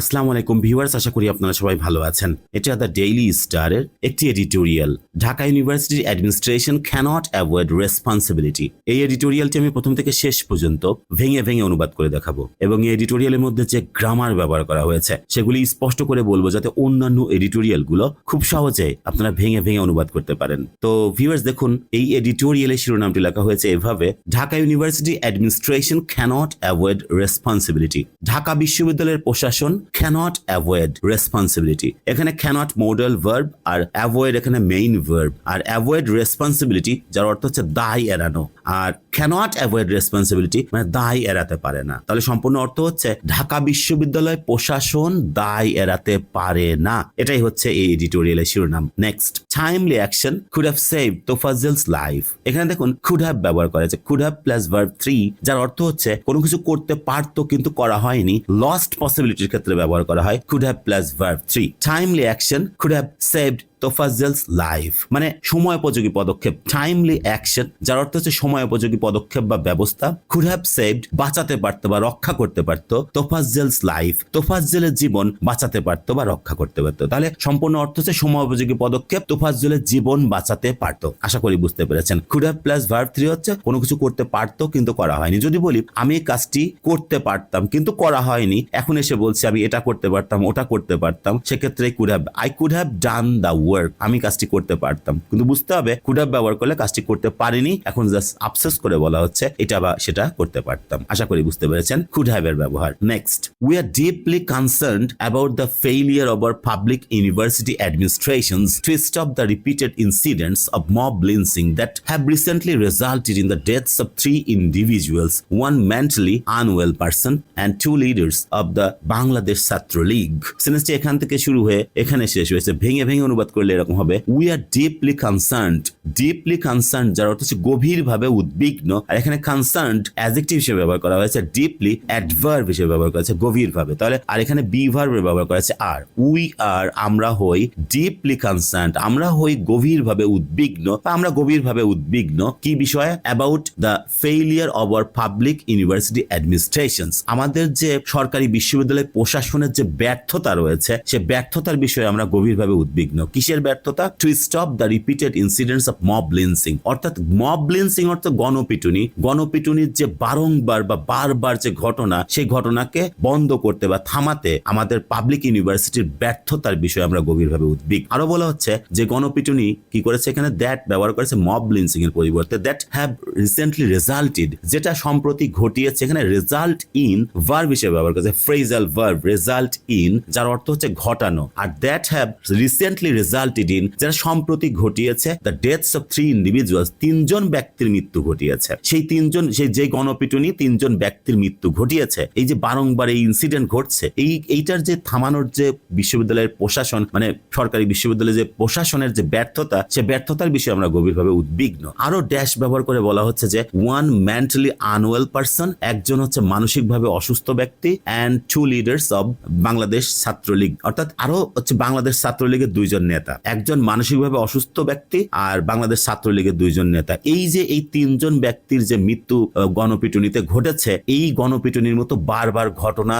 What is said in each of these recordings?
আসসালামু আলাইকুম ভিউয়ার্স, আশা করি আপনারা সবাই ভালো আছেন। এটা দ্য ডেইলি স্টারের একটি এডিটোরিয়াল। ঢাকা ইউনিভার্সিটির অ্যাডমিনিস্ট্রেশন ক্যানট অ্যাভয়েড রেসপন্সিবিলিটি। এই এডিটোরিয়ালটি আমি প্রথম থেকে শেষ পর্যন্ত ভেঙে ভেঙে অনুবাদ করে দেখাবো এবং এই এডিটোরিয়ালের মধ্যে যে গ্রামার ব্যবহার করা হয়েছে, সেগুলি স্পষ্ট করে বলব যাতে অন্যান্য এডিটোরিয়ালগুলো খুব সহজে আপনারা ভেঙে ভেঙে অনুবাদ করতে পারেন। তো ভিউয়ার্স, দেখুন, এই এডিটোরিয়ালের শিরোনামটি লেখা হয়েছে এভাবে, Dhaka university administration can't avoid responsibility. Dhaka বিশ্ববিদ্যালয়ের প্রশাসন ক্যানট অ্যাভয়েড রেসপন্সিবিলিটি এখানে ক্যানট মডেল ভার্ব আর অ্যাভয়েড এখানে মেইন ভার্ব আর অ্যাভয়েড রেসপন্সিবিলিটি যার অর্থ হচ্ছে দায় এড়ানো। আর ক্যানট অ্যাভয়েড রেসপন্সিবিলিটি মানে দায় এড়াতে পারে না। তাহলে সম্পূর্ণ অর্থ হচ্ছে ঢাকা বিশ্ববিদ্যালয় প্রশাসন দায় এড়াতে পারে না। এটাই হচ্ছে এই এডিটোরিয়ালের শিরোনাম। Next timely action could have save Tofazzel's life এখানে দেখুন কুড হ্যাভ ব্যবহার করা হয়েছে। Could have plus verb three যার অর্থ হচ্ছে কোনো কিছু করতে পারতো কিন্তু করা হয়নি লস্ট পসিবিলিটির ক্ষেত্রে ব্যবহার করা হয়। Could have plus verb three timely action could have saved Tofazzel's life মানে সময় উপযোগী পদক্ষেপ টাইমলি অ্যাকশন যার অর্থ হচ্ছে সময় উপযোগী পদক্ষেপ বা ব্যবস্থা কুড হ্যাভ সেভড বাঁচাতে পারতো বা রক্ষা করতে পারতো তোফাজেলস লাইফ তোফাজেলের জীবন বাঁচাতে পারতো বা রক্ষা করতে পারতো। তাহলে সম্পূর্ণ অর্থ হচ্ছে সময় উপযোগী পদক্ষেপ তোফাজেলের জীবন বাঁচাতে পারতো। আশা করি বুঝতে পেরেছেন। Could have plus verb three হচ্ছে কোনো কিছু করতে পারতো কিন্তু করা হয়নি। যদি বলি, আমি এই কাজটি করতে পারতাম কিন্তু করা হয়নি, এখন এসে বলছি আমি এটা করতে পারতাম, ওটা করতে পারতাম, সেক্ষেত্রে could have I could have done the work আমি কাজটি করতে পারতাম। কিন্তু বুঝতে হবে কুড হ্যাভ ব্যবহার করলে কাজটি করতে পারিনি এখন জাস্ট আফসোস করে বলা হচ্ছে এটা বা সেটা করতে পারতাম। আশা করি বুঝতে পেরেছেন কুড হ্যাভ এর ব্যবহার। Next we are deeply concerned about the failure of our public university administrations to stop the repeated incidents of mob lynching that have recently resulted in the deaths of three individuals, one mentally unwell person, and two leaders of the Bangladesh Chhatra League. সেন্টেন্সটি এখান থেকে শুরু হয়ে এখানে শেষ হয়েছে ভেঙে ভেঙে অনুবাদ করলে এরকম হবে we are deeply concerned deeply concern যার অর্থ হচ্ছে গভীরভাবে উদ্বিগ্ন। আর এখানে কনসার্নড অ্যাজেক্টিভ হিসেবে ব্যবহার করা হয়েছে ডিপলি অ্যাডভার্ব হিসেবে ব্যবহার করা হয়েছে, গভীরভাবে। তাহলে, আর এখানে বি ভার্বের ব্যবহার করা হয়েছে আর উই আর আমরা হই ডিপলি কনসার্ন আমরা হই গভীরভাবে উদ্বিগ্ন। বা আমরা গভীরভাবে উদ্বিগ্ন। কি বিষয়ে? About the failure of our public university administrations আমাদের যে সরকারি বিশ্ববিদ্যালয় প্রশাসনের যে ব্যর্থতা রয়েছে, সে ব্যর্থতার বিষয়ে আমরা গভীরভাবে উদ্বিগ্ন। কিসের ব্যর্থতা to stop the repeated incidents of mob lynching অর্থাৎ মব লিন্সিং অর্থ গণপিটুনি। গণপিটুনির যে বারংবার বা বারবার যে ঘটনা, সেই ঘটনাকে বন্ধ করতে বা থামাতে আমাদের পাবলিক ইউনিভার্সিটির ব্যর্থতার বিষয়ে আমরা গভীরভাবে উদ্বিগ। আরও বলা হচ্ছে যে গণপিটুনি কি করেছে এখানে? দ্যাট ব্যবহার করেছে মব লিন্সিং এর পরিবর্তে। দ্যাট হ্যাভ রিসেন্টলি রেজাল্টেড যেটা সম্প্রতি ঘটিয়েছে এখানে রেজাল্ট ইন ভার্ব হিসেবে ব্যবহার করেছে। ফ্রেজাল ভার্ব রেজাল্ট ইন যার অর্থ হচ্ছে ঘটানো। আর that have recently resulted in যেটা সম্প্রতি ঘটিয়েছে the deaths of three individuals তিনজন ব্যক্তির মৃত্যু ঘটিয়েছে। সেই তিনজন, সেই যে গণপিটুনি, তিনজন ব্যক্তির মৃত্যু ঘটিয়েছে। এই যে বারংবার এই ইনসিডেন্ট ঘটছে, এই, এইটার যে থামানোর যে বিশ্ববিদ্যালয়ের প্রশাসন মানে সরকারি বিশ্ববিদ্যালয়ের যে প্রশাসনের যে ব্যর্থতা, সে ব্যর্থতার বিষয়ে আমরা গভীরভাবে উদ্বিগ্ন। আরও ড্যাশ ব্যবহার করে বলা হচ্ছে যে ওয়ান মেন্টালি আনওয়েল পার্সন একজন হচ্ছে মানসিকভাবে অসুস্থ ব্যক্তি and two leaders of Bangladesh Chhatra League. অর্থাৎ আরও হচ্ছে বাংলাদেশ ছাত্রলীগের দুইজন নেতা। একজন মানসিকভাবে অসুস্থ ব্যক্তি আর বাংলাদেশ ছাত্রলীগের দুইজন নেতা। এই যে এই তিনজন ব্যক্তির যে মৃত্যু গণপিটুনিতে ঘটেছে, এই গণপিটুনির মতো বারবার ঘটনা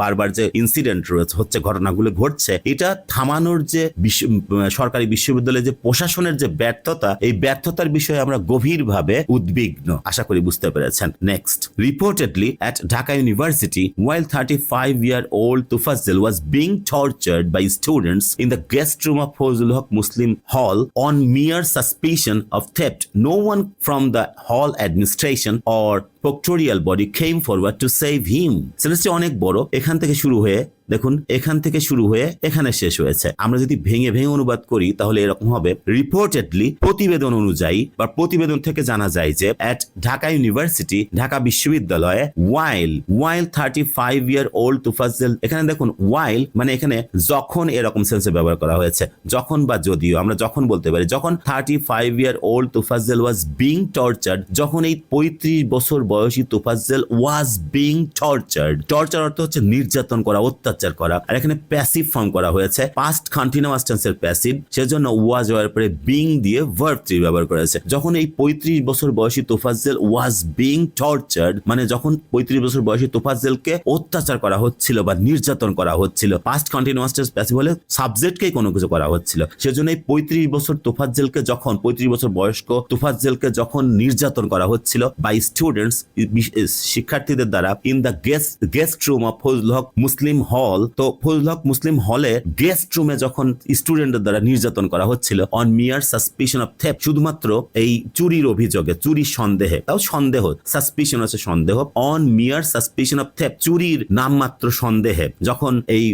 বারবার যে ইনসিডেন্ট রয়েছে, হচ্ছে ঘটনাগুলো ঘটছে, এটা থামানোর যে সরকারি বিশ্ববিদ্যালয়ের যে প্রশাসনের যে ব্যর্থতা, এই ব্যর্থতার বিষয়ে আমরা গভীরভাবে উদ্বিগ্ন। আশা করি বুঝতে পেরেছেন। Next reportedly at Dhaka university while 35 year old Tufazzil was being tortured by students in the guest room of Fozul Haq Muslim Hall on mere suspicion of theft. No one from the hall administration or proctorial body came forward to save him সেন্টেন্সটি অনেক বড়, এখান থেকে শুরু হয়ে, দেখুন, এখান থেকে শুরু হয়ে এখানে শেষ হয়েছে। আমরা যদি ভেঙে ভেঙে অনুবাদ করি, তাহলে এরকম হবে। রিপোর্টেডলি প্রতিবেদন অনুযায়ী, বা প্রতিবেদন থেকে জানা যায় যে অ্যাট ঢাকা ইউনিভার্সিটি ঢাকা বিশ্ববিদ্যালয়ে while while thirty five year old Tufazzel এখানে দেখুন ওয়াইল মানে এখানে যখন এরকম সেন্সে ব্যবহার করা হয়েছে। যখন বা যদিও, আমরা যখন বলতে পারি, যখন thirty five year old Tufazzel was being tortured যখন এই পঁয়ত্রিশ বছর বয়সী Tofazzel was being tortured torture অর্থ হচ্ছে নির্যাতন করা, অত্যাচার করা। আর এখানে প্যাসিভ ফর্ম করা হয়েছে। পাস্ট কন্টিনিউয়াস টেন্সের প্যাসিভ সেজন্য ওয়াজ হওয়ার পরে বিং দিয়ে ভার্ব থ্রি ব্যবহার করেছে যখন এই পঁয়ত্রিশ বছর বয়সী তোফাজ্জেল ওয়াজ বিং টর্চার্ড মানে যখন পঁয়ত্রিশ বছর বয়সী তোফাজ্জেলকে অত্যাচার করা হচ্ছিল বা নির্যাতন করা হচ্ছিল পাস্ট কন্টিনিউয়াস টেন্স প্যাসিভ হলে সাবজেক্টকেই কোনো কিছু করা হচ্ছিল। সেজন্য এই পঁয়ত্রিশ বছর তোফাজ্জেলকে যখন, পঁয়ত্রিশ বছর বয়স্ক তোফাজ্জেলকে যখন নির্যাতন করা হচ্ছিল বাই স্টুডেন্টস শিক্ষার্থীদের দ্বারা in the guest guest room of Fazlul Huq Muslim hall তো ফজল হক মুসলিম হলে গেস্ট রুমে যখন স্টুডেন্টদের দ্বারা নির্যাতন করা হচ্ছিল অন মিয়ার সাসপিশন অফ থেপ শুধুমাত্র এই চুরির অভিযোগে, চুরির সন্দেহে, তাও সন্দেহ সাসপিশন হচ্ছে সন্দেহ অন মিয়ার সাসপিশন অফ থেপ চুরির নামমাত্র সন্দেহে, যখন এই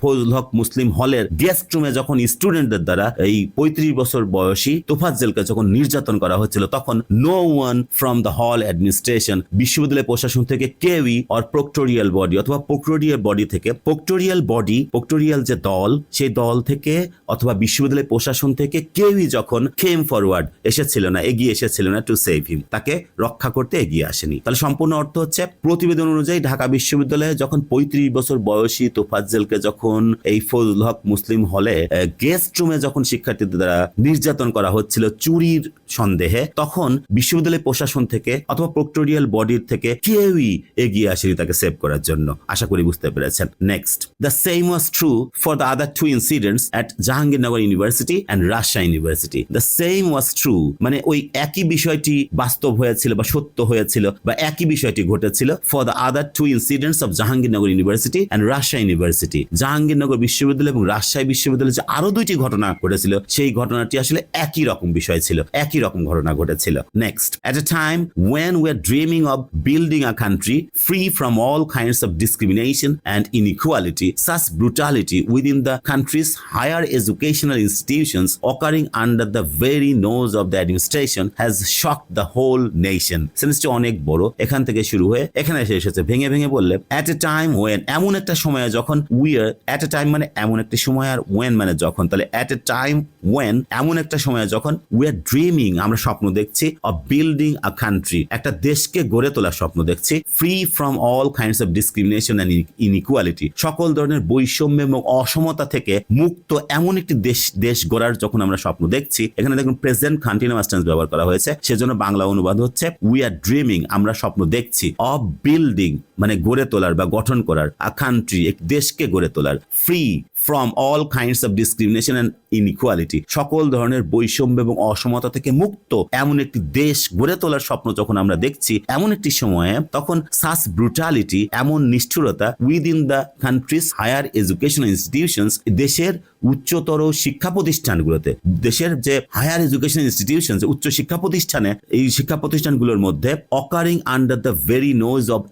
ফজল হক মুসলিম হলের গেস্ট রুমে যখন স্টুডেন্টদের দ্বারা এই পঁয়ত্রিশ বছর বয়সী তোফাজ তোফাজ্জেলকে যখন নির্যাতন করা হচ্ছিল, তখন no one from the hall administration বিশ্ববিদ্যালয় প্রশাসন থেকে কেউই অর প্রক্টোরিয়াল বডি অথবা প্রক্টোরিয়াল বডি থেকে প্রক্টোরিয়াল বডি প্রক্টোরিয়াল যে দল, সেই দল থেকে অথবা বিশ্ববিদ্যালয় প্রশাসন থেকে কেউই যখন কেম ফরওয়ার্ড এসেছিল না, এগিয়ে এসেছিল না টু সেভ হিম তাকে রক্ষা করতে এগিয়ে আসেনি। তাহলে সম্পূর্ণ অর্থ হচ্ছে প্রতিবেদন অনুযায়ী ঢাকা বিশ্ববিদ্যালয়ে যখন পঁয়ত্রিশ বছর বয়সী তোফাজ্জেলকে যখন এই ফজল হক মুসলিম হলে গেস্ট রুমে যখন শিক্ষার্থীদের দ্বারা নির্যাতন করা হচ্ছিল, চুরির সন্দেহে তখন বিশ্ববিদ্যালয় প্রশাসন থেকে অথবা প্রক্টোরিয়াল বডির থেকে কেউই এগিয়ে আসেনি তাকে সেভ করার জন্য। আশা করি বুঝতে পেরেছেন। Next the same was true for the other two incidents at Jahangirnagar university and Rajshahi university the same was true মানে ওই একই বিষয়টি বাস্তব হয়েছিল বা সত্য হয়েছিল বা একই বিষয়টি ঘটেছিল for the other two incidents of Jahangirnagar university and Rajshahi university Jahangirnagar বিশ্ববিদ্যালয় এবং রাজশাহী বিশ্ববিদ্যালয়ে যে আরও দুইটি ঘটনা ঘটেছিল, সেই ঘটনাটি আসলে একই রকম বিষয় ছিল, একই রকম ঘটনা ঘটেছিল next at a time when we are dreaming of building a country free from all kinds of discrimination and inequality, such brutality within the country's higher educational institutions occurring under the very nose of the administration has shocked the whole nation. সেন্সটি অনেক বড় এখান থেকে শুরু হয়ে এখানে এসে এসেছে ভেঙে ভেঙে বললে অ্যাট এ টাইম ওয়েন এমন একটা সময়ে যখন we are at a time মানে এমন একটা সময় আর ওয়েন মানে যখন তাহলে অ্যাট এ টাইম ওয়েন এমন একটা সময়ে যখন উই আর ড্রিমিং আমরা স্বপ্ন দেখছি অফ বিল্ডিং আ কান্ট্রি একটা দেশকে গড়ে তোলার স্বপ্ন দেখছি free from all kinds of discrimination and inequality সকল ধরনের বৈষম্য এবং অসমতা থেকে মুক্ত এমন একটি দেশ দেশ গড়ার যখন আমরা স্বপ্ন দেখছি, এখানে দেখুন প্রেজেন্ট কন্টিনিউয়াস টেন্স ব্যবহার করা হয়েছে, সেজন্য বাংলা অনুবাদ হচ্ছে উই আর ড্রিমিং আমরা স্বপ্ন দেখছি অফ বিল্ডিং মানে গড়ে তোলার বা গঠন করার আ কান্ট্রি এক দেশকে গড়ে তোলার free from all kinds of discrimination and inequality সকল ধরনের বৈষম্য এবং অসমতা থেকে মুক্ত এমন একটি দেশ গড়ে তোলার স্বপ্ন যখন আমরা দেখছি, এমন একটি সময়ে তখন সাস ব্রুটালিটি এমন নিষ্ঠুরতা within the country's higher education institutions দেশের উচ্চতর শিক্ষা প্রতিষ্ঠানগুলোতে। দেশের যে হায়ার এডুকেশন ইনস্টিটিউশন উচ্চ শিক্ষা প্রতিষ্ঠানে, এই শিক্ষা প্রতিষ্ঠানগুলোর মধ্যে occurring under the very nose of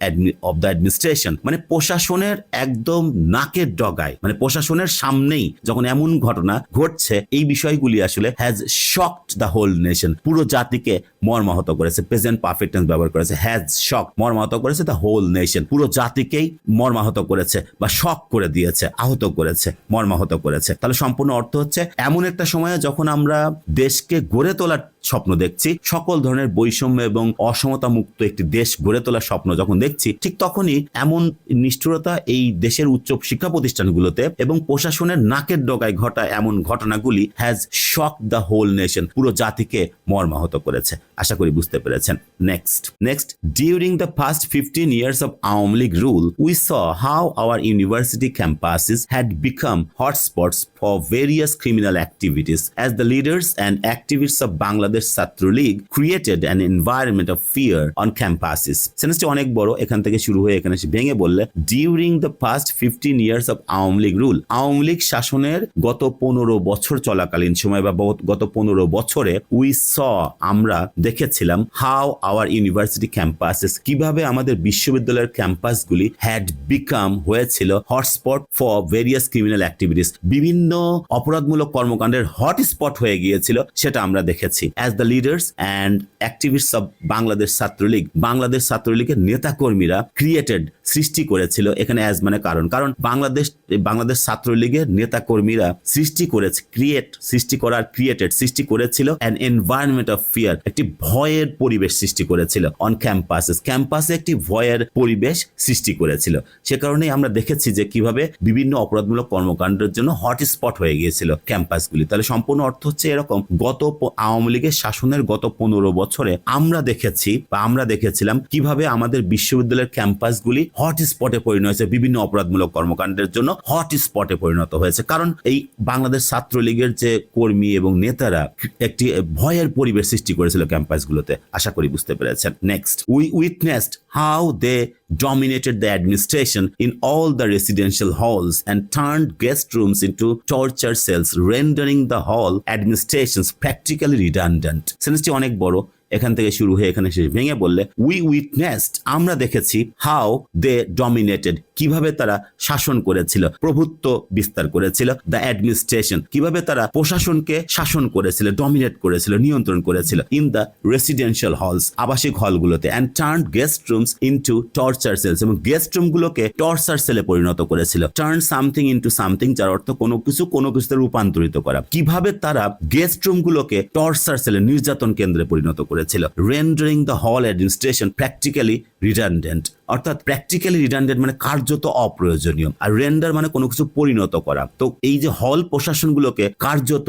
of the administration মানে প্রশাসনের একদম নাকের ডগায় মানে প্রশাসনের সামনেই যখন এমন ঘটনা ঘটছে, এই বিষয়গুলি আসলে has shocked the whole nation পুরো জাতিকে মর্মাহত করেছে প্রেজেন্ট পারফেক্ট টেন্স ব্যবহার করেছে হ্যাজ শক মর্মাহত করেছে দ্য হোল নেশন পুরো জাতিকেই মর্মাহত করেছে বা শক করে দিয়েছে, আহত করেছে, মর্মাহত করেছে। তাহলে সম্পূর্ণ অর্থ হচ্ছে এমন একটা সময়ে যখন আমরা দেশকে গড়ে তোলার স্বপ্ন দেখছি। সকল ধরনের বৈষম্য এবং অসমতা মুক্ত একটি দেশ গড়ে তোলার স্বপ্ন যখন দেখছি, ঠিক তখনই এমন নিষ্ঠুরতা এই দেশের উচ্চ শিক্ষা প্রতিষ্ঠানগুলোতে এবং প্রশাসনের নাকের ডগায় ঘটা এমন ঘটনাগুলি has shock the whole nation পুরো জাতিকে মর্মাহত করেছে। আশা করি বুঝতে পেরেছেন। Next next during the first fifteen years of Awami League rule we saw how our university campuses had become hotspots for various criminal activities as the leaders and activists of Bangladesh Satru League created an environment of fear on campuses. সেন্সটি অনেক বড়, এখান থেকে শুরু হয়ে এখানে ভেঙে বললে during the first fifteen years of Awami League rule Awami League শাসনের গত পনেরো বছর চলাকালীন সময় বা গত পনেরো বছরে উই স আমরা দেখেছিলাম হাউ আওয়ার ইউনিভার্সিটি ক্যাম্পাসেস কীভাবে আমাদের বিশ্ববিদ্যালয়ের ক্যাম্পাসগুলি হ্যাড বিকাম হয়েছিল hotspot for various criminal activities বিভিন্ন অপরাধমূলক কর্মকাণ্ডের হটস্পট হয়ে গিয়েছিল, সেটা আমরা দেখেছি as the leaders and activist of Bangladesh Chhatra League Bangladesh ছাত্রলীগের নেতাকর্মীরা ক্রিয়েটেড সৃষ্টি করেছিল এখানে অ্যাজ মানে কারণ। কারণ বাংলাদেশ বাংলাদেশ ছাত্রলীগের নেতাকর্মীরা সৃষ্টি করেছে ক্রিয়েট সৃষ্টি করার ক্রিয়েটেড সৃষ্টি করেছিল অ্যান এনভায়রনমেন্ট অফ ফিয়ার একটি ভয়ের পরিবেশ সৃষ্টি করেছিল অন ক্যাম্পাসে ক্যাম্পাসে একটি ভয়ের পরিবেশ সৃষ্টি করেছিল। সে কারণেই আমরা দেখেছি যে কীভাবে বিভিন্ন অপরাধমূলক কর্মকাণ্ডের জন্য হটস্পট হয়ে গিয়েছিল ক্যাম্পাসগুলি তাহলে সম্পূর্ণ অর্থ হচ্ছে এরকম। গত আওয়ামী লীগের শাসনের গত পনেরো বছরে আমরা দেখেছি বা আমরা দেখেছিলাম কীভাবে আমাদের বিশ্ববিদ্যালয়ের ক্যাম্পাসগুলি হটস্পটে পরিণত হয়েছে বিভিন্ন অপরাধমূলক কর্মকাণ্ডের জন্য হটস্পটে পরিণত হয়েছে। কারণ এই বাংলাদেশ ছাত্রলীগের যে কর্মী এবং নেতারা একটি ভয়ের পরিবেশ সৃষ্টি করেছিল ক্যাম্পাসগুলোতে। আশা করি বুঝতে পেরেছেন। Next we witnessed how they dominated the administration in all the residential halls and turned guest rooms into torture cells, rendering the hall administrations practically redundant. সেন্সটি অনেক বড়। এখান থেকে শুরু হয়ে এখানে শেষ। ভেঙে বললে উই উইটনেসড আমরা দেখেছি হাউ দে ডমিনেটেড কীভাবে তারা শাসন করেছিল, প্রভুত্ব বিস্তার করেছিল দ্য অ্যাডমিনিস্ট্রেশন কীভাবে তারা প্রশাসনকে শাসন করেছিল ডমিনেট করেছিল, নিয়ন্ত্রণ করেছিল ইন দ্য রেসিডেন্সিয়াল হলস আবাসিক হলগুলোতে and turn guest rooms into torture cells এবং গেস্ট রুমগুলোকে টর্চার সেলে পরিণত করেছিল। টার্ন সামথিং ইন্টু সামথিং যার অর্থ কোনো কিছু, কোনো কিছুতে রূপান্তরিত করা। কীভাবে তারা গেস্ট রুমগুলোকে টর্চার সেলে নির্যাতন কেন্দ্রে পরিণত করেছিল। Rendering the hall administration practically redundant অর্থাৎ প্র্যাকটিক্যালি রিডান্ডেন্ট মানে কার্যত অপ্রয়োজনীয়, আর রেন্ডার মানে কোনো কিছু পরিণত করা। তো এই যে হল প্রশাসনগুলোকে কার্যত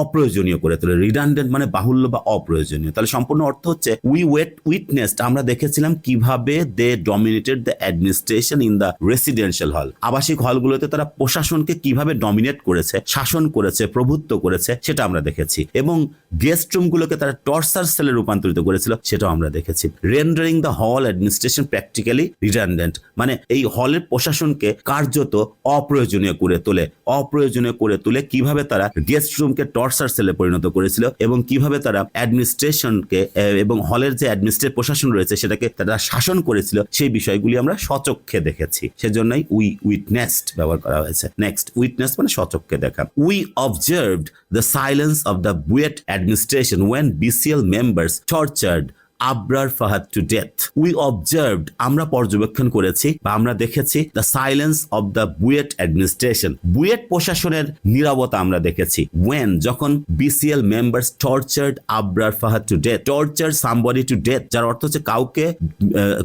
অপ্রয়োজনীয় করে তোলে রিডান্ডেন্ট মানে বাহুল্য বা অপ্রয়োজনীয়। তাহলে সম্পূর্ণ অর্থ হচ্ছে উই ওয়েট উইটনেসড আমরা দেখেছিলাম কীভাবে they dominated the administration in the residential hall আবাসিক হলগুলোতে তারা প্রশাসনকে কীভাবে ডমিনেট করেছে, শাসন করেছে, প্রভুত্ব করেছে, সেটা আমরা দেখেছি। এবং গেস্ট রুমগুলোকে তারা টর্চার সেলে রূপান্তরিত করেছিল, সেটাও আমরা দেখেছি। Rendering the hall administration practically redundant মানে এই হলের প্রশাসনকে কার্যত অপ্রয়োজনীয় করে তোলে। অপ্রয়োজনীয় করে তুলে কীভাবে তারা গেস্ট রুমকে টর্চার সেলে পরিণত করেছিল এবং কীভাবে তারা অ্যাডমিনিস্ট্রেশনকে এবং হলের যে অ্যাডমিনিস্ট্রেট প্রশাসন রয়েছে সেটাকে তারা শাসন করেছিল সেই বিষয়গুলি আমরা সচক্ষে দেখেছি। সেজন্যই উই উইটনেসড ব্যবহার করা হয়েছে। নেক্সট উইটনেস মানে সচক্ষে দেখা। We observed the silence of the BUET administration when BCL members tortured Abrar Fahad to death we observed আমরা পর্যবেক্ষণ করেছি বা আমরা দেখেছি the silence of the BUET administration BUET প্রশাসনের নিরবতা আমরা দেখেছি। ওয়েন যখন BCL members tortured Abrar Fahad to death torture somebody to death যার অর্থ হচ্ছে কাউকে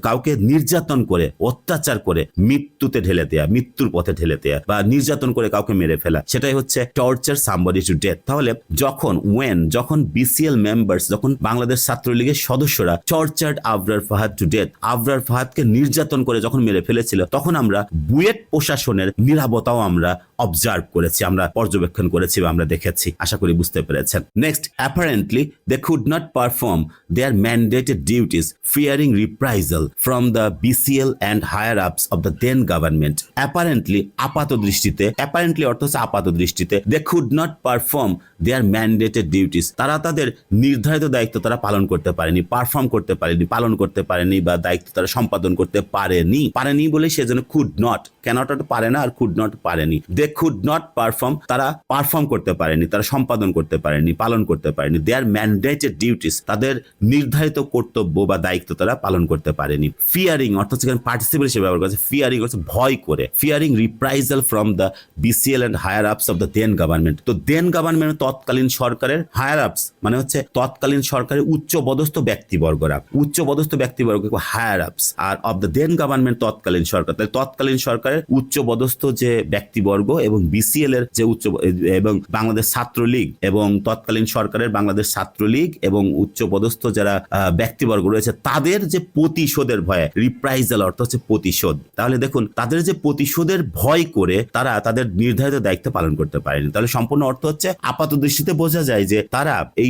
কাউকে নির্যাতন করে, অত্যাচার করে, মৃত্যুতে ঢেলে দেয়া, মৃত্যুর পথে ঢেলে দেয়া বা নির্যাতন করে কাউকে মেরে ফেলা। সেটাই হচ্ছে টর্চার সামবডি টু ডেথ তাহলে যখন ওয়েন যখন বিসিএল মেম্বার্স যখন বাংলাদেশ ছাত্রলীগের সদস্যরা tortured Abrar Fahad to death Abrar ফাহাদকে নির্যাতন করে যখন মেরে ফেলেছিল, তখন আমরা বুয়েট প্রশাসনের নিরাপত্তাও আমরা অবজার্ভ করেছি, আমরা পর্যবেক্ষণ করেছি বা আমরা দেখেছি। আশা করি বুঝতে পেরেছেন। Next apparently they could not perform their mandated duties fearing reprisal from the BCL and higher ups of the then government apparently আপাত দৃষ্টিতে অ্যাপারেন্টলি অর্থ হচ্ছে আপাত দৃষ্টিতে they could not perform their mandated duties তারা তাদের নির্ধারিত দায়িত্ব তারা পালন করতে পারেনি। পারফর্ম করতে পারেনি, পালন করতে পারেনি বা দায়িত্ব তারা সম্পাদন করতে পারেনি। পারেনি বলে সেজন্য কুড নট ক্যানট পারে না আর কুড নট পারেনি। দে কুড নট পারফর্ম তারা পারফর্ম করতে পারেনি, তারা সম্পাদন করতে পারেনি, পালন করতে পারেনি। দেয়ার ম্যান্ডেটেড ডিউটিস তাদের নির্ধারিত কর্তব্য বা দায়িত্ব তারা পালন করতে পারেনি। ফিয়ারিং অর্থাৎ সেখানে পার্টিসিপেল হিসেবে ব্যবহার করেছে ফিয়ারিং হচ্ছে ভয় করে। Fearing reprisal from the BCL and higher ups of the then government তো দেন গভর্নমেন্ট তৎকালীন সরকারের হায়ার আপস মানে হচ্ছে তৎকালীন সরকারের উচ্চ পদস্থ ব্যক্তিবর্গরা উচ্চ পদস্থ ব্যক্তিবর্গ হায়ার আপস আর অফ দ্য দেন গভর্নমেন্ট তৎকালীন সরকার। তাহলে তৎকালীন সরকারের উচ্চ পদস্থ যে ব্যক্তিবর্গ এবং বিসিএল এর যে উচ্চ, এবং বাংলাদেশ ছাত্রলীগ এবং তৎকালীন সরকারের বাংলাদেশ ছাত্রলীগ এবং উচ্চ পদস্থ যারা ব্যক্তিবর্গ রয়েছে, তাদের যে প্রতিশোধের ভয়ে রিপ্রাইজাল অর্থ হচ্ছে প্রতিশোধ। তাহলে দেখুন, তাদের যে প্রতিশোধের ভয় করে তারা তাদের নির্ধারিত দায়িত্ব পালন করতে পারেনি। তাহলে সম্পূর্ণ অর্থ হচ্ছে আপাত দৃষ্টিতে বোঝা যায় যে তারা এই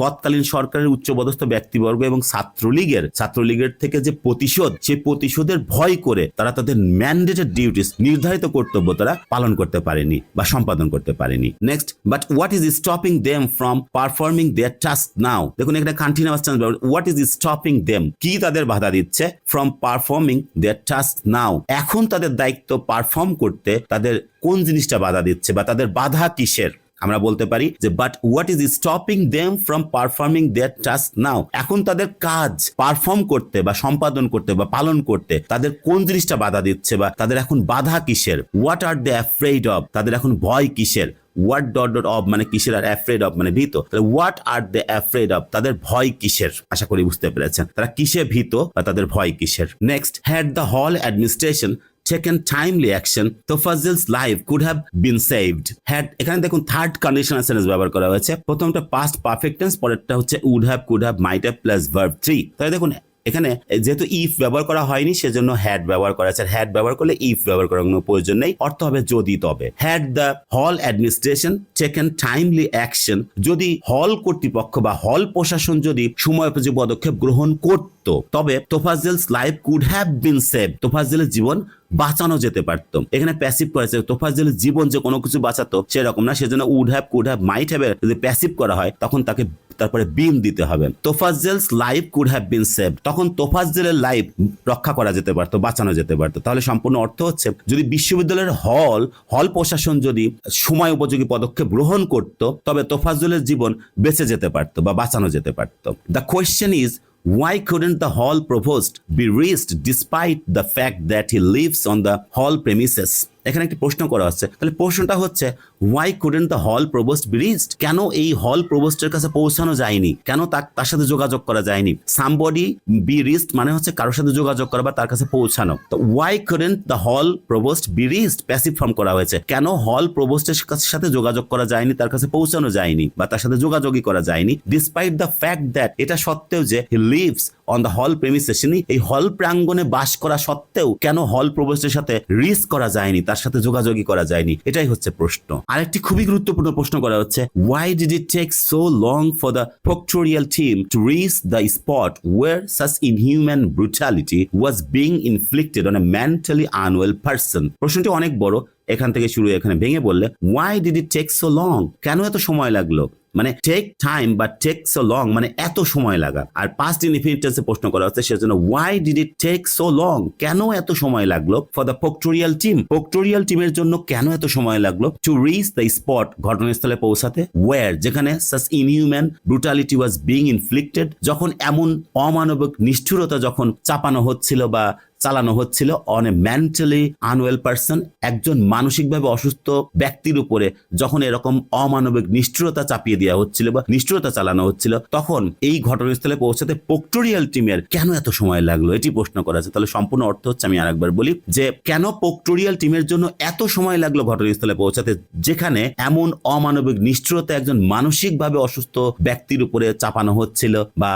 তৎকালীন সরকারের উচ্চপদস্থ ব্যক্তিবর্গ এবং ছাত্রলীগের ছাত্রলীগের থেকে যে প্রতিশোধ সেই প্রতিশোধের ভয় করে তারা তাদের ম্যান্ডেটেড ডিউটিস নির্ধারিত কর্তব্য তারা পালন করতে পারেনি বা সম্পাদন করতে পারেনি। Next but what is stopping them from performing their task now দেখুন, এখানে কন্টিনিউয়াস চান্স হোয়াট ইজ স্টপিং দেম কি তাদের বাধা দিচ্ছে from performing their task now এখন তাদের দায়িত্ব পারফর্ম করতে তাদের কোন জিনিসটা বাধা দিচ্ছে বা তাদের বাধা কিসের? আমরা বলতে পারি যে but what is stopping them from performing their task now এখন তাদের কাজ পারফর্ম করতে বা সম্পাদন করতে বা পালন করতে তাদের কোন জিনিসটা বাধা দিচ্ছে বা তাদের এখন বাধা কিসের? What are they afraid of তাদের এখন ভয় কিসের? হোয়াট ডট ডট অফ মানে কিসের আর অ্যাফ্রেড অফ মানে ভীত? তাহলে what are they afraid of তাদের ভয় কিসের? আশা করি বুঝতে পেরেছেন। তারা কিসে ভীত বা তাদের ভয় কিসের? Next had the hall administration taken timely action, Tofazil's life could have been saved. Had এখানে দেখুন থার্ড কন্ডিশনাল সেন্টেন্স ব্যবহার করা হয়েছে। প্রথমটা পাস্ট পারফেক্ট টেন্স পরেরটা হচ্ছে would have could have might have plus verb three তাহলে দেখুন এখানে যেহেতু ইফ ব্যবহার করা হয়নি সেজন্য হ্যাড ব্যবহার করা আছে। হ্যাড ব্যবহার করলে ইফ ব্যবহার করার কোনো প্রয়োজন নেই। অর্থ হবে যদি তবে। Had the hall administration taken timely action যদি হল কর্তৃপক্ষ বা হল প্রশাসন যদি সময়োপযোগী পদক্ষেপ গ্রহণ করত তবে Tofazzel's life could have been save তোফাজেলের জীবন বাঁচানো যেতে পারত। এখানে প্যাসিভ করেছে। তোফাজেলের জীবন যে কোনো কিছু বাঁচাতো, সেরকম না, সেজন্য would have could have might have যদি প্যাসিভ করা হয়, তখন তাকে তারপরে বিম দিতে হবে। Tofazzel's life could have been save তখন তোফাজেলের লাইফ রক্ষা করা যেতে পারতো, বাঁচানো যেতে পারতো। তাহলে সম্পূর্ণ অর্থ হচ্ছে, যদি বিশ্ববিদ্যালয়ের হল হল প্রশাসন যদি সময় উপযোগী পদক্ষেপ গ্রহণ করত, তবে তোফাজুলের জীবন বেঁচে যেতে পারতো বা বাঁচানো যেতে পারতো। The question is Why couldn't the hall provost be raised despite the fact that he lives on the hall premises? এখানে একটি প্রশ্ন করা হচ্ছে। তাহলে প্রশ্নটা হচ্ছে Y couldn't the hall provost be reached কেন এই হল প্রবোস্টের কাছে পৌঁছানো যায়নি? কেন তার সাথে যোগাযোগ করা যায়নি? সামবডি বি রিচড মানে হচ্ছে কারোর সাথে যোগাযোগ করা বা তার কাছে পৌঁছানো। তো why couldn't the hall provost be reached passive form করা হয়েছে। কেন হল প্রবোস্টের সাথে যোগাযোগ করা যায়নি, তার কাছে পৌঁছানো যায়নি বা তার সাথে যোগাযোগই করা যায়নি? ডিসপাইট দ্য ফ্যাক্ট দ্যাট এটা সত্ত্বেও যে he lives on the hall প্রেমিসে premises এই হল প্রাঙ্গণে বাস করা সত্ত্বেও কেন হল প্রবোস্টের সাথে রিস্ক করা যায়নি, তার সাথে যোগাযোগই করা যায়নি? এটাই হচ্ছে প্রশ্ন। আরেকটি খুবই গুরুত্বপূর্ণ প্রশ্ন করা হচ্ছে why did it take so long for the proctorial team to reach the spot where such inhuman brutality was being inflicted on a mentally unwell person প্রশ্নটি অনেক বড়, এখান থেকে শুরু এখানে ভেঙে বললে why did it take so long কেন এত সময় লাগল? মানে টেক টাইম বা টেক সো লং মানে এত সময় লাগা। আর পাস্ট ইনফিনিট টেন্সে প্রশ্ন করা হচ্ছে, সেজন্য why did it take so long কেন এত সময় লাগল? For the proctorial team proctorial টিমের জন্য কেন এত সময় লাগল? টু রিচ দ্য স্পট ঘটনাস্থলে পৌঁছাতে ওয়ার যেখানে such inhuman brutality was being inflicted যখন এমন অমানবিক নিষ্ঠুরতা যখন চাপানো হচ্ছিল বা চালানো হচ্ছিল on a mentally unwell person একজন মানসিকভাবে অসুস্থ ব্যক্তির উপরে যখন এরকম অমানবিক নিষ্ঠুরতা চাপিয়ে দেওয়া হচ্ছিল বা নিষ্ঠুরতা চালানো হচ্ছিল, তখন এই ঘটনাস্থলে পৌঁছাতে পোক্টোরিয়াল টিমের কেন এত সময় লাগল? এটি প্রশ্ন করা আছে। তাহলে সম্পূর্ণ অর্থ হচ্ছে আমি আরেকবার বলি যে, কেন পোক্টোরিয়াল টিমের জন্য এত সময় লাগল ঘটনাস্থলে পৌঁছাতে? যেখানে এমন অমানবিক নিষ্ঠুরতা একজন মানসিকভাবে অসুস্থ ব্যক্তির উপরে চাপানো হচ্ছিল বা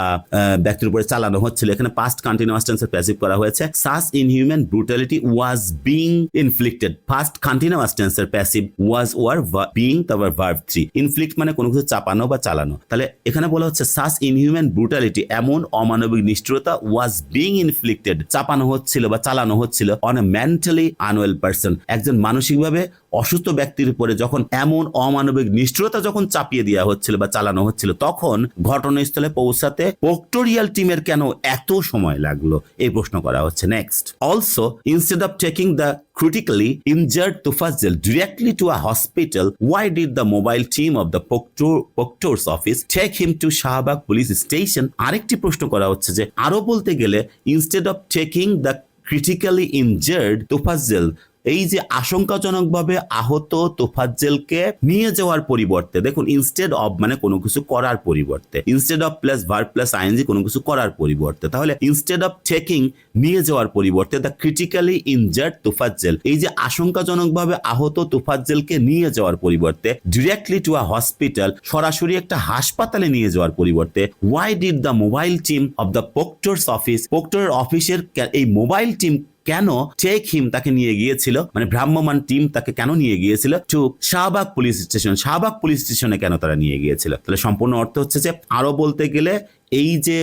ব্যক্তির উপরে চালানো হচ্ছিল। এখানে পাস্ট কন্টিনিউয়াস টেন্সের প্যাসিভ করা হয়েছে। Such inhuman brutality was being inflicted past continuous tense এর passive was or being তারপর verb 3 inflict মানে কোনো কিছু চাপানো বা চালানো তাহলে এখানে বলা হচ্ছে such inhuman brutality এমন অমানবিক নিষ্ঠুরতা was being inflicted চাপানো হচ্ছিল বা চালানো হচ্ছিল on a mentally unwell person একজন মানসিকভাবে অসুস্থ ব্যক্তির উপরে যখন এমন অমানবিক নিষ্ঠুরতা যখন চাপিয়ে দেওয়া হচ্ছিল বা চালানো হচ্ছিল তখন ঘটনাস্থলে পৌঁছাতে পোক্টোরিয়াল টিমের কেন এত সময় লাগল? এই প্রশ্ন করা হচ্ছে। Next also instead of taking the critically injured Tufazel directly to a hospital, why did the mobile team of the Proctor, Proctor's office take him to Shahbag police station? আরেকটি প্রশ্ন করা হচ্ছে যে আরও বলতে গেলে instead of taking the critically injured Tofazzel এই যে আশঙ্কাজনকভাবে আহত তোফাজ্জেলকে নিয়ে যাওয়ার পরিবর্তে, দেখুন ইনস্টেড অফ মানে কোনো কিছু করার পরিবর্তে instead of plus verb plus ING কোনো কিছু করার পরিবর্তে, তাহলে ইনস্টেড অফ টেকিং নিয়ে যাওয়ার পরিবর্তে দ্য ক্রিটিক্যালি ইনজার্ড তোফাজ্জেল এই যে আশঙ্কাজনকভাবে আহত তোফাজ্জেলকে নিয়ে যাওয়ার পরিবর্তে ডিরেক্টলি টু আ হসপিটাল সরাসরি একটা হাসপাতালে নিয়ে যাওয়ার পরিবর্তে why did the mobile team of the proctor's office proctor অফিসের এই মোবাইল টিম কেন চেক হিম তাকে নিয়ে গিয়েছিল? মানে ভ্রাম্যমান টিম তাকে কেন নিয়ে গিয়েছিল? To Shahbag police station. Shahbag police স্টেশনে কেন তারা নিয়ে গিয়েছিল? তাহলে সম্পূর্ণ অর্থ হচ্ছে যে, আরও বলতে গেলে এই যে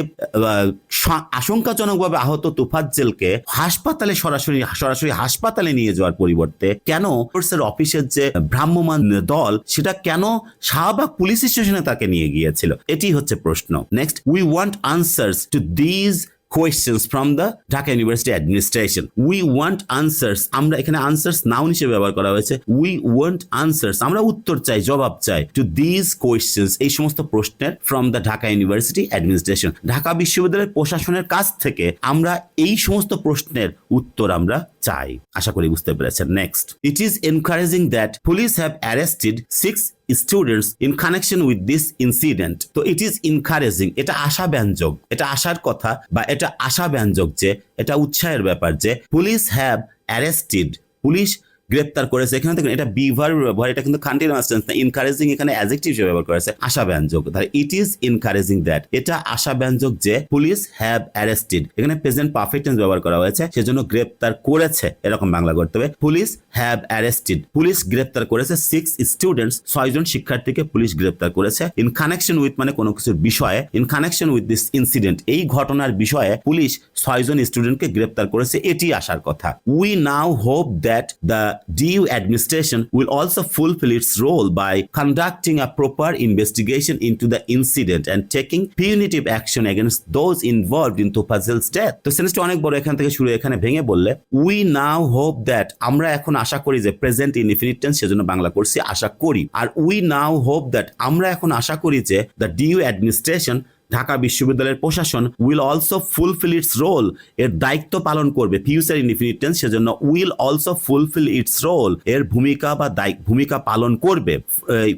আশঙ্কাজনকভাবে আহত তুফাজ্জেলকে হাসপাতালে সরাসরি সরাসরি হাসপাতালে নিয়ে যাওয়ার পরিবর্তে কেন ফোর্সের অফিসের যে ভ্রাম্যমান দল, সেটা কেন শাহবাগ পুলিশ স্টেশনে তাকে নিয়ে গিয়েছিল? এটি হচ্ছে প্রশ্ন। Next we want answers to these questions from the Dhaka University administration. We want answers. আমরা এখানে answers নাউন হিসেবে ব্যবহার করা হয়েছে we want answers. আমরা উত্তর চাই, জবাব চাই to these questions, এই সমস্ত প্রশ্নের from the Dhaka University administration. Dhaka বিশ্ববিদ্যালয়ের প্রশাসনের কাছ থেকে আমরা এই সমস্ত প্রশ্নের উত্তর আমরা চাই আশা করি বুঝতে পেরেছেন next it is encouraging that police have arrested six students in connection with this incident তো ইট ইজ ইনকারেজিং এটা আশা ব্যঞ্জক এটা আশার কথা বা এটা আশা ব্যঞ্জক যে, এটা উৎসাহের ব্যাপার যে পুলিশ হ্যাভ অ্যারেস্টেড পুলিশ গ্রেপ্তার করেছে। এখানে দেখুন, এটা বিভার ব্যবহার, এটা কিন্তু কন্টিনিউয়াস টেন্স না। ইনকারেজিং এখানে অ্যাজেক্টিভ হিসেবে ব্যবহার করেছে, আশাব্যঞ্জক। তাহলে ইট ইজ ইনকারেজিং দ্যাট এটা আশা ব্যঞ্জক যে পুলিশ হ্যাভ অ্যারেস্টেড এখানে প্রেজেন্ট পারফেক্ট টেন্স ব্যবহার করা হয়েছে, সেজন্য গ্রেপ্তার করেছে, এরকম বাংলা করতে হবে। পুলিশ হ্যাভ অ্যারেস্টেড পুলিশ গ্রেপ্তার করেছে সিক্স স্টুডেন্টস ছয়জন শিক্ষার্থীকে পুলিশ গ্রেপ্তার করেছে। ইন কানেকশন উইথ মানে কোনো কিছুর বিষয়ে in connection with this incident এই ঘটনার বিষয়ে পুলিশ ছয়জন স্টুডেন্টকে গ্রেপ্তার করেছে, এটি আসার কথা। We now hope that the DU administration will also fulfill its role by conducting a proper investigation into the incident and taking punitive action against those involved in Topazil's death তো সেন্সটা অনেক বড় এখান থেকে শুরু এখানে ভেঙে বললে উই নাও হোপ দ্যাট আমরা এখন আশা করি যে প্রেজেন্ট ইনডিফিনিট টেন্স সেজন্য বাংলা করছি আশা করি আর উই নাও হোপ দ্যাট আমরা এখন আশা করি যে দ্য ডিউ অ্যাডমিনিস্ট্রেশন ঢাকা বিশ্ববিদ্যালয়ের প্রশাসন will also fulfil its role এর দায়িত্ব পালন করবে। ফিউচার ইনডিফিনিটেন্স সেজন্য will also fulfil its role এর ভূমিকা বা ভূমিকা পালন করবে।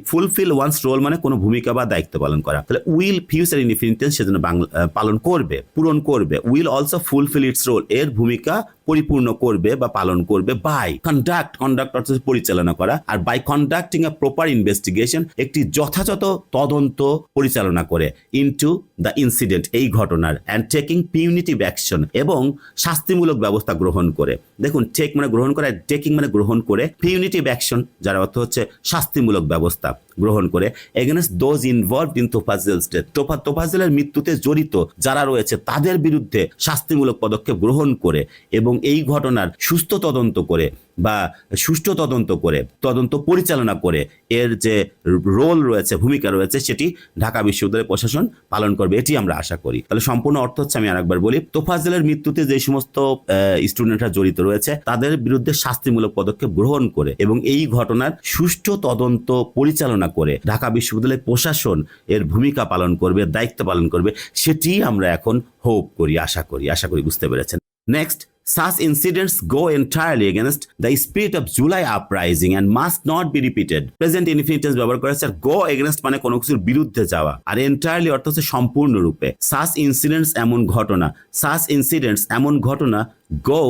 ফুলফিল ওয়ান্স রোল মানে কোনো ভূমিকা বা দায়িত্ব পালন করা। তাহলে উইল ফিউচার ইনডিফিনিটেন্স সেজন্য পালন করবে, পূরণ করবে। Will also fulfil its role এর ভূমিকা পরিপূর্ণ করবে বা পালন করবে বাই কন্ডাক্ট কন্ডাক্ট অর্থাৎ পরিচালনা করা, আর by conducting a proper investigation একটি যথাযথ তদন্ত পরিচালনা করে ইনটু দ্য ইনসিডেন্ট এই ঘটনার অ্যান্ড টেকিং পিউনিটিভ অ্যাকশন এবং শাস্তিমূলক ব্যবস্থা গ্রহণ করে। দেখুন টেক মানে গ্রহণ করে টেকিং মানে গ্রহণ করে। পিউনিটিভ অ্যাকশন যার অর্থ হচ্ছে শাস্তিমূলক ব্যবস্থা। গ্রহণ করে against those involved in Tofazzel state তোফা তোফাজেলের মৃত্যুতে জড়িত যারা রয়েছে, তাদের বিরুদ্ধে শাস্তিমূলক পদক্ষেপ গ্রহণ করে এবং এই ঘটনার সুস্থ তদন্ত করে বা সুষ্ঠু তদন্ত করে, তদন্ত পরিচালনা করে এর যে রোল রয়েছে, ভূমিকা রয়েছে সেটি ঢাকা বিশ্ববিদ্যালয় প্রশাসন পালন করবে। এটি আমরা আশা করি। তাহলে সম্পূর্ণ অর্থ হচ্ছে আমি আরেকবার বলি তোফাজেলের মৃত্যুতে যে সমস্ত স্টুডেন্টরা জড়িত রয়েছে, তাদের বিরুদ্ধে শাস্তিমূলক পদক্ষেপ গ্রহণ করে এবং এই ঘটনার সুষ্ঠু তদন্ত পরিচালনা করে ঢাকা বিশ্ববিদ্যালয় প্রশাসন এর ভূমিকা পালন করবে, দায়িত্ব পালন করবে, সেটি আমরা এখন হোপ করি, আশা করি আশা করি বুঝতে পেরেছেন। Next such incidents go entirely against the spirit of July uprising and must not be repeated. Present infinite tense ব্যবহার করেছে আর go against মানে কোনো কিছুর বিরুদ্ধে যাওয়া আর entirely অর্থ হচ্ছে সম্পূর্ণরূপে such incidents এমন ঘটনা such incidents এমন ঘটনা go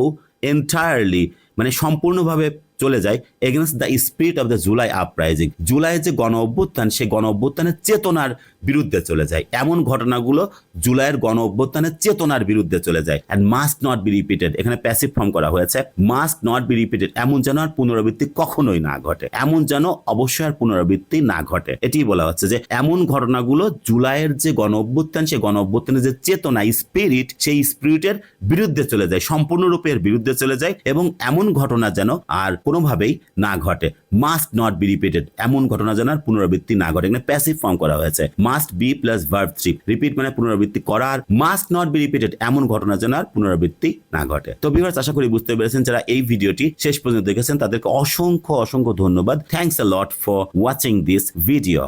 entirely মানে সম্পূর্ণভাবে চলে যায় against the spirit of the July uprising জুলাইয়ের যে গণ অভ্যুত্থান সেই গণ অভ্যুত্থানের চেতনার বিরুদ্ধে চলে যায়। এমন ঘটনাগুলো জুলাইয়ের গণ অভ্যুত্থানের চেতনার বিরুদ্ধে চলে যায়। And must not be repeated এখানে প্যাসিভ ফর্ম করা হয়েছে। মাস্ট নট বি রিপিটেড এমন যেন আর পুনরাবৃত্তি কখনোই না ঘটে। এমন যেন অবশ্যই আর পুনরাবৃত্তি না ঘটে। এটি বলা হচ্ছে যে, এমন ঘটনাগুলো জুলাইয়ের যে গণ অভ্যুত্থান, সেই গণ অভ্যুত্থানের যে চেতনা স্পিরিট সেই স্পিরিটের বিরুদ্ধে চলে যায়। সম্পূর্ণরূপে এর বিরুদ্ধে চলে যায় এবং এমন ঘটনা যেন আর কোনোভাবেই না ঘটে। Must not be repeated. এমন ঘটনা জানার পুনরাবৃত্তি না ঘটে। এখানে প্যাসিভ ফর্ম করা হয়েছে। Must be plus verb three. Repeat মানে পুনরাবৃত্তি করার। Must not be repeated. এমন ঘটনা জানার পুনরাবৃত্তি না ঘটে। তো বিভার্স আশা করি বুঝতে পেরেছেন যারা এই ভিডিওটি শেষ পর্যন্ত দেখেছেন, তাদেরকে অসংখ্য অসংখ্য ধন্যবাদ। Thanks a lot for watching this video